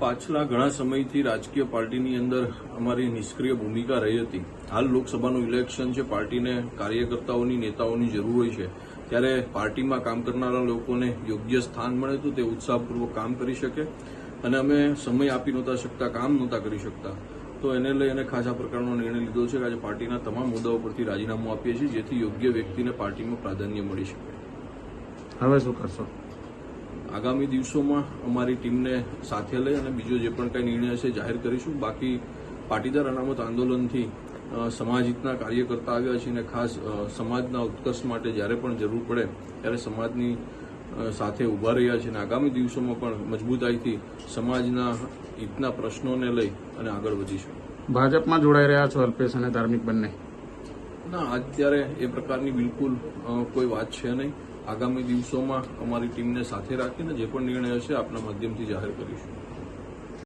પાછલા ઘણા સમયથી રાજકીય પાર્ટીની અંદર અમારી નિષ્ક્રિય ભૂમિકા રહી હતી. હાલ લોકસભાનું ઇલેક્શન છે, પાર્ટીને કાર્યકર્તાઓની, નેતાઓની જરૂર હોય છે. ત્યારે પાર્ટીમાં કામ કરનારા લોકોને યોગ્ય સ્થાન મળે તો તે ઉત્સાહપૂર્વક કામ કરી શકે અને અમે સમય આપી નહોતા શકતા, કામ નહોતા કરી શકતા. તો એને લઈ અને ખાસ પ્રકારનો નિર્ણય લીધો છે કે આજે પાર્ટીના તમામ મુદ્દાઓ પરથી રાજીનામું આપીએ છીએ જેથી યોગ્ય વ્યક્તિને પાર્ટીમાં પ્રાધાન્ય મળી શકે. હવે શું કરશો? આગામી દિવસોમાં અમારી ટીમને સાથે લઈ અને બીજો જે પણ કંઈ નિર્ણય હશે જાહેર કરીશું. બાકી પાટીદાર અનામત આંદોલનથી સમાજ હિતના કાર્યકર્તા આવ્યા છે અને ખાસ સમાજના ઉત્કર્ષ માટે જ્યારે પણ જરૂર પડે ત્યારે સમાજની સાથે ઊભા રહ્યા છે અને આગામી દિવસોમાં પણ મજબૂતાઈથી સમાજના હિતના પ્રશ્નોને લઈ અને આગળ વધીશું. ભાજપમાં જોડાઈ રહ્યા છો અલ્પેશ અને ધાર્મિક બંને. ના, અત્યારે એ પ્રકારની બિલકુલ કોઈ વાત છે નહીં. આગામી દિવસોમાં અમારી ટીમને સાથે રાખીને જે પણ નિર્ણય હશે આપના માધ્યમથી જાહેર કરીશું.